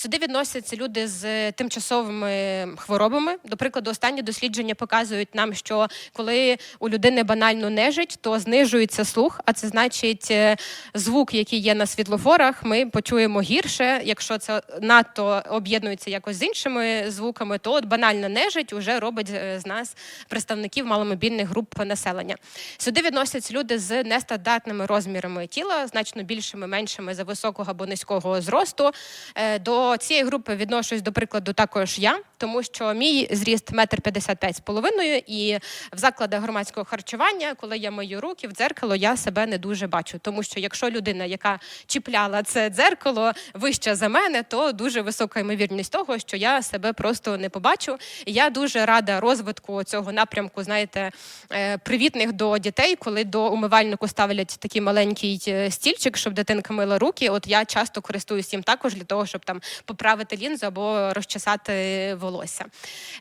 Сюди відносяться люди з тимчасовими хворобами. До прикладу, останні дослідження показують нам, що коли у людини банально нежить, то знижується слух, а це значить е, звук, який є на світлофорах, ми почуємо гірше. Якщо це надто об'єднується якось з іншими звуками, то от банальна нежить вже робить е, з нас представників маломобільних груп населення. Сюди відносяться люди з нестандартними розмірами тіла, значно більшими, меншими за високого або низького зросту. Е, Цієї групи відношусь, до прикладу, також я, тому що мій зріст метр п'ятдесят п'ять з половиною, і в закладах громадського харчування, коли я мию руки в дзеркало, я себе не дуже бачу. Тому що якщо людина, яка чіпляла це дзеркало вища за мене, то дуже висока ймовірність того, що я себе просто не побачу. Я дуже рада розвитку цього напрямку, знаєте, е, привітних до дітей, коли до умивальнику ставлять такий маленький е, стільчик, щоб дитинка мила руки. От я часто користуюсь їм також для того, щоб там поправити лінзу або розчесати волосся.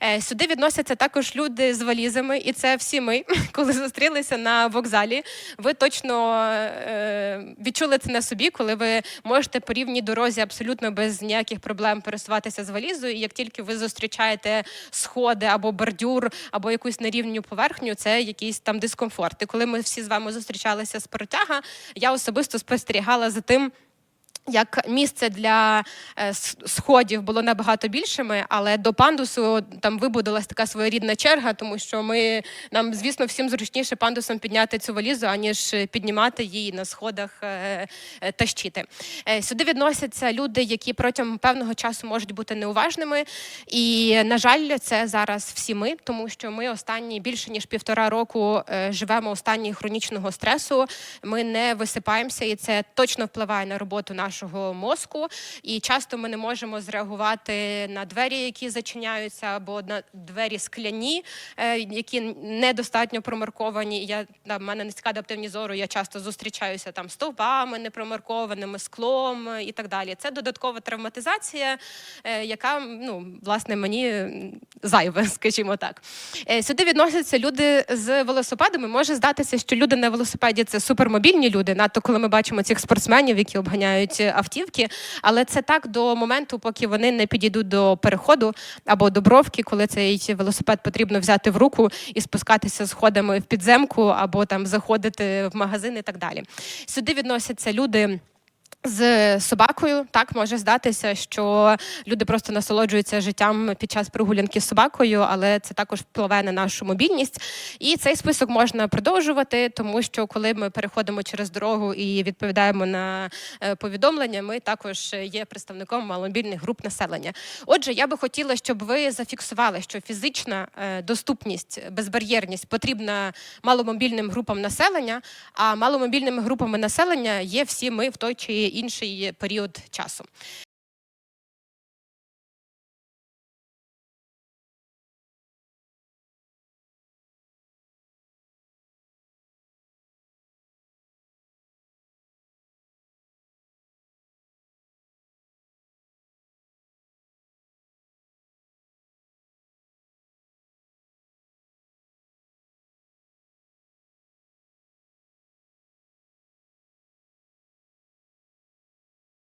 Е, Сюди відносяться також люди з валізами, і це всі ми, коли зустрілися на вокзалі. Ви точно е, відчули це на собі, коли ви можете по рівній дорозі абсолютно без ніяких проблем пересуватися з валізою. І як тільки ви зустрічаєте сходи або бордюр, або якусь нерівню поверхню, це якийсь там дискомфорт. І коли ми всі з вами зустрічалися з протяга, я особисто спостерігала за тим. Як місце для е, сходів було набагато більшими, але до пандусу там вибудилась така своєрідна черга, тому що ми нам, звісно, всім зручніше пандусом підняти цю валізу, аніж піднімати її на сходах е, е, тащити. Сюди відносяться люди, які протягом певного часу можуть бути неуважними. І, на жаль, це зараз всі ми, тому що ми останні більше ніж півтора року живемо у стані хронічного стресу. Ми не висипаємося, і це точно впливає на роботу нашого мозку. І часто ми не можемо зреагувати на двері, які зачиняються, або на двері скляні, е, які недостатньо промарковані. Я там в мене низька адаптивні зору. Я часто зустрічаюся там стовпами непромаркованими, склом е, і так далі. Це додаткова травматизація, е, яка ну власне мені зайве, скажімо так. Сюди відносяться люди з велосипедами. Може здатися, що люди на велосипеді це супермобільні люди, надто коли ми бачимо цих спортсменів, які обганяють е, автівки. Але це так до моменту, поки вони не підійдуть до переходу або до бровки, коли цей велосипед потрібно взяти в руку і спускатися сходами в підземку, або там заходити в магазин і так далі. Сюди відносяться люди. З собакою так може здатися, що люди просто насолоджуються життям під час прогулянки з собакою, але це також впливає на нашу мобільність. І цей список можна продовжувати, тому що коли ми переходимо через дорогу і відповідаємо на е, повідомлення, ми також є представником маломобільних груп населення. Отже, я би хотіла, щоб ви зафіксували, що фізична е, доступність, безбар'єрність потрібна маломобільним групам населення, а маломобільними групами населення є всі ми в той чи інший період часу.